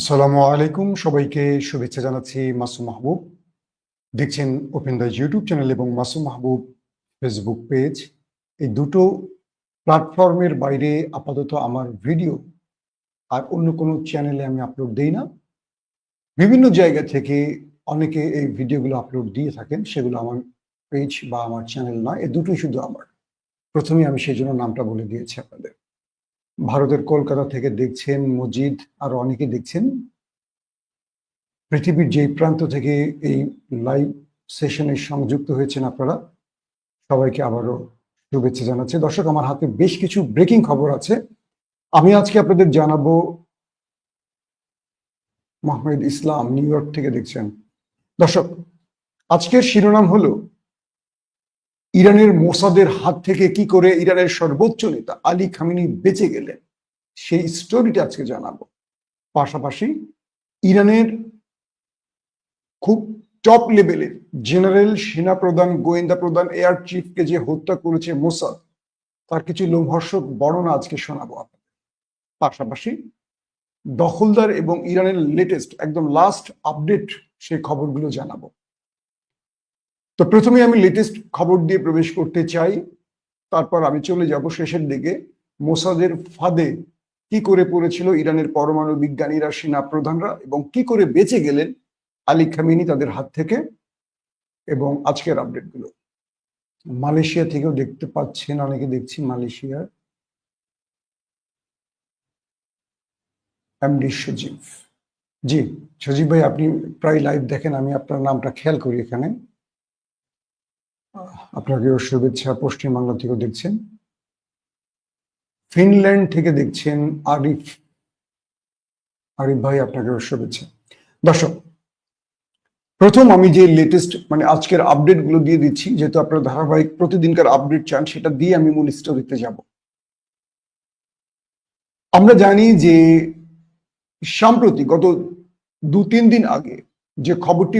আসসালামু আলাইকুম। সবাইকে শুভেচ্ছা জানাচ্ছি মাসুম মাহবুব। দেখছেন ওপেন দ্য ইউটিউব চ্যানেল এবং মাসুম মাহবুব ফেসবুক পেজ এই দুটো প্ল্যাটফর্মের বাইরে আপাতত আমার ভিডিও আর অন্য কোনো চ্যানেলে আমি আপলোড দেই না। বিভিন্ন জায়গা থেকে অনেকে এই ভিডিওগুলো আপলোড দিয়ে থাকেন, সেগুলো আমার পেজ বা আমার চ্যানেল নয় এই দুটোই শুধু আমার। প্রথমে আমি সেই জন্য নামটা বলে দিয়েছি আপনাদের। ভারতের কলকাতা থেকে দেখছেন মজিদ, আর অনেকে দেখছেন। পৃথিবীর যেই প্রান্ত থেকে এই লাইভ সেশনে সংযুক্ত হয়েছেন আপনারা, সবাইকে আবারও শুভেচ্ছা জানাচ্ছি। দর্শক, আমার হাতে বেশ কিছু ব্রেকিং খবর আছে। আমি আজকে আপনাদের জানাব মোহাম্মদ ইসলাম, নিউ ইয়র্ক থেকে দেখছেন। দর্শক, আজকের শিরোনাম হলো ইরানের মোসাদের হাত থেকে কি করে ইরানের সর্বোচ্চ নেতা আলী খামিনি বেঁচে গেলেন, সেই স্টোরিটা আজকে জানাব। পাশাপাশি ইরানের খুব টপ লেভেলের জেনারেল সেনা প্রধান গোয়েন্দা প্রধান এয়ার চিফকে যে হত্যা করেছে মোসাদ, তার কিছু লোমহর্ষক বর্ণনা আজকে শোনাবো আপনাদের। পাশাপাশি দখলদার এবং ইরানের লেটেস্ট একদম লাস্ট আপডেট সেই খবরগুলো জানাব। তো প্রথমে আমি লেটেস্ট খবর দিয়ে প্রবেশ করতে চাই। তারপর আমি চলে যাব শেষের দিকে। মোসাদের ফাঁদে কি করে পড়েছিল ইরানের পরমাণু বিজ্ঞানীরা সেনা প্রধানরা এবং কি করে বেঁচে গেলেন আলী খামিনি তাদের হাত থেকে এবং আজকের আপডেটগুলো মালয়েশিয়া থেকেও দেখতে পাচ্ছেন, অনেকে দেখছি মালয়েশিয়ার এমডি সজীব। জি, সজীব ভাই, আপনি প্রায় লাইভ দেখেন, আমি আপনার নামটা খেয়াল করি এখানে। আপনাকেও শুভেচ্ছা পশ্চিমবাংলা থেকেও দেখছেন। ফিনল্যান্ড থেকে দেখছেন আরিফ। আরিফ ভাই আপনাকেও শুভেচ্ছা। দর্শক, প্রথম আমি যে লেটেস্ট মানে আজকের আপডেটগুলো দিয়ে দিচ্ছি, যেহেতু আপনারা ধারাবাহিক প্রতিদিনকার আপডেট চান, সেটা দিয়ে আমি মূল স্টোরিতে যাব। আমরা জানি যে সম্প্রতি গত দু তিন দিন আগে যে খবরটি